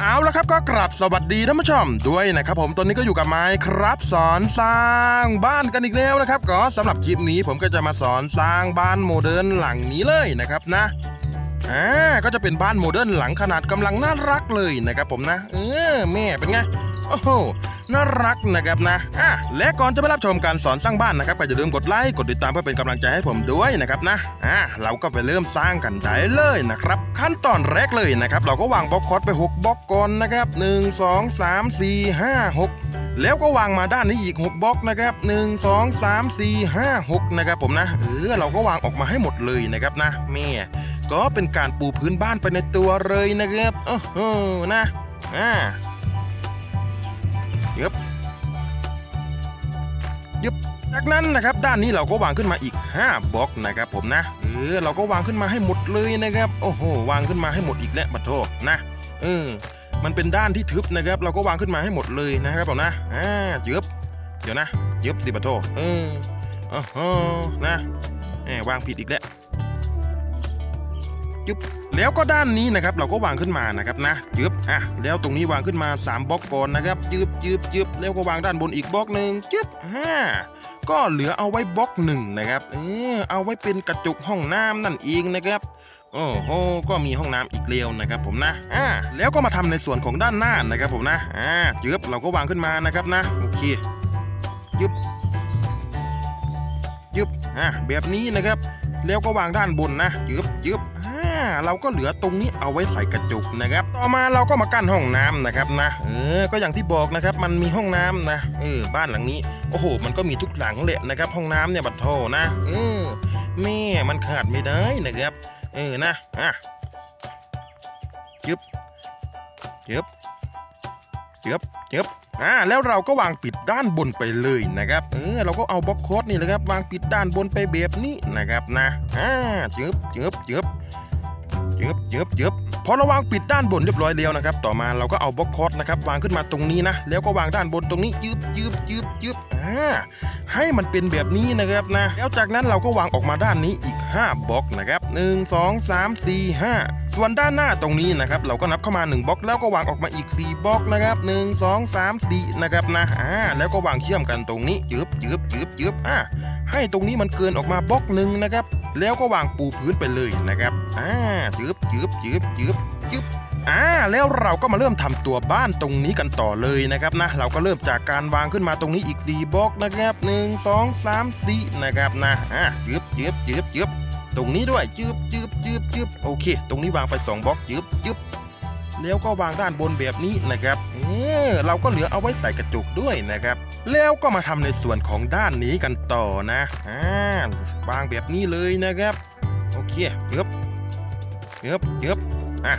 เอาละครับก็กราบสวัสดีท่านผู้ชมด้วยนะครับผมตอนนี้ก็อยู่กับไม้ครับสอนสร้างบ้านกันอีกแล้วนะครับ ก็สำหรับคลิปนี้ผมก็จะมาสอนสร้างบ้านโมเดิร์นหลังนี้เลยนะครับนะอ่าก็จะเป็นบ้านโมเดิร์นหลังขนาดกำลังน่ารักเลยนะครับผมนะ เออแม่เป็นไงโอ้โห น่ารักนะครับนะอะและก่อนจะไปรับชมการสอนสร้างบ้านนะครับก็อย่าลืมกดไลค์กดติดตามเพื่อเป็นกำลังใจให้ผมด้วยนะครับนะอะเราก็ไปเริ่มสร้างกันได้เลยนะครับขั้นตอนแรกเลยนะครับเราก็วางบล็อกคอร์สไป 6บล็อกก่อนนะครับ 1 2 3 4 5 6 แล้วก็วางมาด้านนี้อีก 6บล็อกนะครับ 1 2 3 4 5 6 นะครับผมนะเออเราก็วางออกมาให้หมดเลยนะครับนะแม่ก็เป็นการปูพื้นบ้านไปในตัวเลยนะครับโอ้โหนะอ่า ยึบยึบจากนั้นนะครับด้านนี้เราก็วางขึ้นมาอีก 5บล็อกนะครับผมนะเออเราก็วางขึ้นมาให้หมดเลยนะครับโอ้โหวางขึ้นมาให้หมดอีกแล้วบัดโทนะเออมันเป็นด้านที่ทึบนะครับ เราก็วางขึ้นมาให้หมดเลยนะครับผมนะอ่ายึบเดี๋ยวนะยึบสิบัดโทเอออ๋อนะแหมวางผิดอีกแล้ว ยึบแล้วก็ด้านนี้นะครับเราก็วางขึ้นมานะครับนะยึบอะแล้วตรงนี้วางขึ้นมา 3บล็อกก่อนนะครับยึบยึบยึบแล้วก็วางด้านบนอีกบล็อกหนึ่งยึบห้าก็เหลือเอาไว้บล็อกหนึ่งนะครับเออเอาไว้เป็นกระจุกห้องน้ำนั่นเองนะครับโอ้โหก็มีห้องน้ำอีกเร็วนะครับผมนะอ่าแล้วก็มาทำในส่วนของด้านหน้านะครับผมนะอ่าจึบเราก็วางขึ้นมานะครับนะโอเคยึบยึบอ่าแบบนี้นะครับ แล้วก็วางด้านบนนะยึบยึบ เราก็เหลือตรงนี้เอาไว้ใส่กระจุกนะครับ ต่อมาเราก็มากั้นห้องน้ำนะครับนะเออก็อย่างที่บอกนะครับมันมีห้องน้ำนะเออบ้านหลังนี้โอ้โห มันก็มีทุกหลังแหละนะครับ ห้องน้ำเนี่ยบัดโทนะเออแม่มันขาดไม่ได้นะครับ เออนะอะจึบจึบจึบจึบอ่าแล้วเราก็วางปิดด้านบนไปเลยนะครับเออเราก็เอาบล็อกโคดนี่แหละครับ วางปิดด้านบนไปแบบนี้นะครับนะอ่าจึบจึบจึบ เยิบเยิบเยิบพอเราวางปิดด้านบนเรียบร้อยแล้วนะครับ ต่อมาเราก็เอาบล็อกโคดนะครับวางขึ้นมาตรงนี้นะ แล้วก็วางด้านบนตรงนี้ยืบยืบยืบยืบอ่าให้มันเป็นแบบนี้นะครับนะ แล้วจากนั้นเราก็วางออกมาด้านนี้อีก 5บล็อกนะครับ 1 2 3 4 5 ส่วนด้านหน้าตรงนี้นะครับเราก็นับเข้ามา 1บล็อกแล้วก็วางออกมาอีก 4บล็อกนะครับ 1 2 3 4นะครับนะอ่าแล้วก็วางเชื่อมกันตรงนี้ยืบยืบยืบยืบอ่าให้ตรงนี้มันเกินออกมาบล็อกหนึ่งนะครับ แล้วก็วางปูพื้นไปเลยนะครับอ่ายืบยืบยืบยืบยืบอ่าแล้วเราก็มาเริ่มทำตัวบ้านตรงนี้กันต่อเลยนะครับนะเราก็เริ่มจากการวางขึ้นมาตรงนี้อีก4บล็อกนะครับ 1 2 3 4นะครับนะอ่าจืบจืบจืบจืบ ตรงนี้ด้วยจืบจืบจืบจืบโอเค ตรงนี้วางไป 2บล็อกจืบจืบแล้วก็วางด้านบนแบบนี้นะครับเออเราก็เหลือเอาไว้ใส่กระจุกด้วยนะครับ แล้วก็มาทำในส่วนของด้านนี้กันต่อนะอ่าวางแบบนี้เลยนะครับ โอเคจืบจืบจืบอะ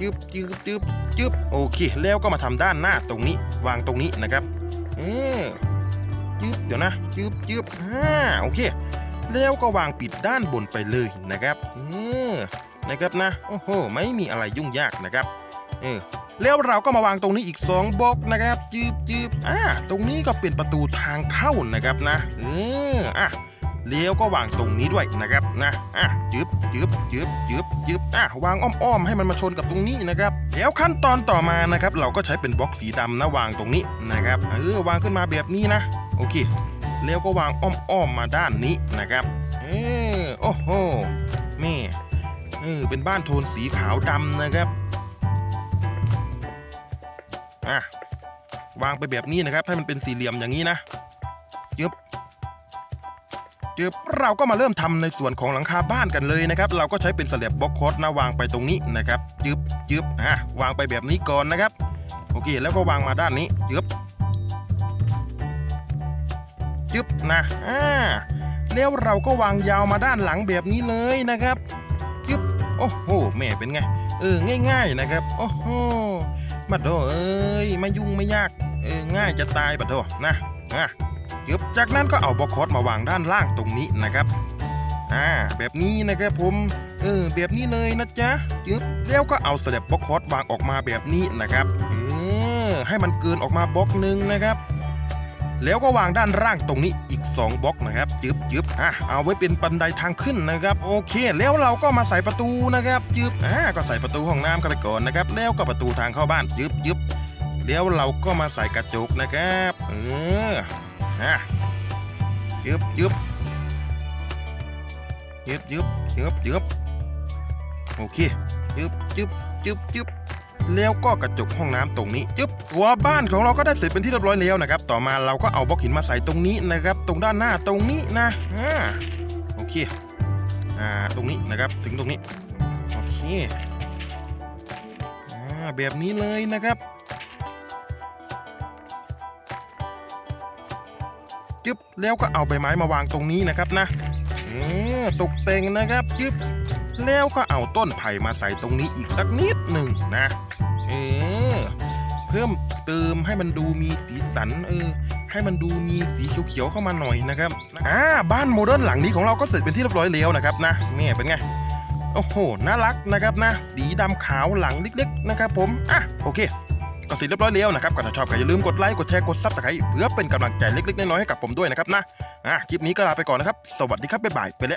จึบจึบจึบจึบโอเค แล้วก็มาทำด้านหน้าตรงนี้ วางตรงนี้นะครับเออจึบเดี๋ยวนะจึบจึบอ่าโอเค แล้วก็วางปิดด้านบนไปเลยนะครับเออนะครับนะโอ้โหไม่มีอะไรยุ่งยากนะครับเออแล้วเราก็มาวางตรงนี้อีก 2บล็อกนะครับจึบจึบอ่าตรงนี้ก็เป็นประตูทางเข้านะครับนะเอออะเลี้ยวก็วางตรงนี้ด้วยนะครับนะอะจึบจึบจึบจึบจึบอะวางอ้อมๆให้มันมาชนกับตรงนี้นะครับแล้วขั้นตอนต่อมานะครับ เราก็ใช้เป็นบล็อกสีดำนะวางตรงนี้นะครับเออวางขึ้นมาแบบนี้นะ โอเค แล้วก็วางอ้อมๆมาด้านนี้นะครับ เออโอ้โหแม่เออเป็นบ้านโทนสีขาวดำนะครับอะวางไปแบบนี้นะครับ ให้มันเป็นสี่เหลี่ยมอย่างนี้นะจึบจึบเราก็มาเริ่มทำในส่วนของหลังคาบ้านกันเลยนะครับ เราก็ใช้เป็นสแลับบล็อกโคดนะวางไปตรงนี้นะครับ จึบจึบอะวางไปแบบนี้ก่อนนะครับ โอเค แล้วก็วางมาด้านนี้ จึบ จึบนะอ่าแล้วเราก็วางยาวมาด้านหลังแบบนี้เลยนะครับจึบโอ้โหแม่เป็นไง เออง่าย ๆนะครับ โอ้โหบัดโดเอ้ยไม่ยุ่งไม่ยาก เออง่ายจะตายบัดโดนะอะจึบจากนั้นก็เอาบล็อกโคดมาวางด้านล่างตรงนี้นะครับอ่าแบบนี้นะครับผมเออแบบนี้เลยนะจ๊ะจึบแล้วก็เอาสแลับบล็อกโคดวางออกมาแบบนี้นะครับเออให้มันเกินออกมาบล็อกหนึ่งนะครับ แล้วก็วางด้านล่างตรงนี้อีก 2บล็อกนะครับจึบจึบอะเอาไว้เป็นบันไดทางขึ้นนะครับ โอเค แล้วเราก็มาใส่ประตูนะครับจึบอ่าก็ใส่ประตูห้องน้ำเข้าไปก่อนนะครับ แล้วก็ประตูทางเข้าบ้านจึบจึบแล้วเราก็มาใส่กระจกนะครับเอออะจึบจึบจึบจึบจึบจึบโอเคจึบจึบจึบจึบ แล้วก็กระจกห้องน้ำตรงนี้จึ๊บตัวบ้านของเราก็ได้เสร็จเป็นที่เรียบร้อยแล้วนะครับ ต่อมาเราก็เอาบล็อกหินมาใส่ตรงนี้นะครับ ตรงด้านหน้าตรงนี้นะอ่าโอเคอ่าตรงนี้นะครับถึงตรงนี้โอเคอ่าแบบนี้เลยนะครับจึ๊บแล้วก็เอาใบไม้มาวางตรงนี้นะครับนะเออตกแต่งนะครับจึ๊บแล้วก็เอาต้นไผ่มาใส่ตรงนี้อีกสักนิดหนึ่งนะ เออ เพิ่มเติมให้มันดูมีสีสัน เออ ให้มันดูมีสีเขียวๆเข้ามาหน่อยนะครับ อ่า บ้านโมเดิร์นหลังนี้ของเราก็เสร็จเป็นที่เรียบร้อยแล้วนะครับนะแม่เป็นไง โอ้โห น่ารักนะครับนะ สีดำขาวหลังเล็กๆนะครับผม อะ โอเคก็เสร็จเรียบร้อยแล้วนะครับก็ถ้าชอบก็อย่าลืมกดไลค์ กดแชร์ กดซับสไครต์เพื่อเป็นกำลังใจเล็กๆ น้อยๆให้กับผมด้วยนะครับนะ อะ คลิปนี้ก็ลาไปก่อนนะครับ สวัสดีครับ บ๊ายบาย ไปแล้ว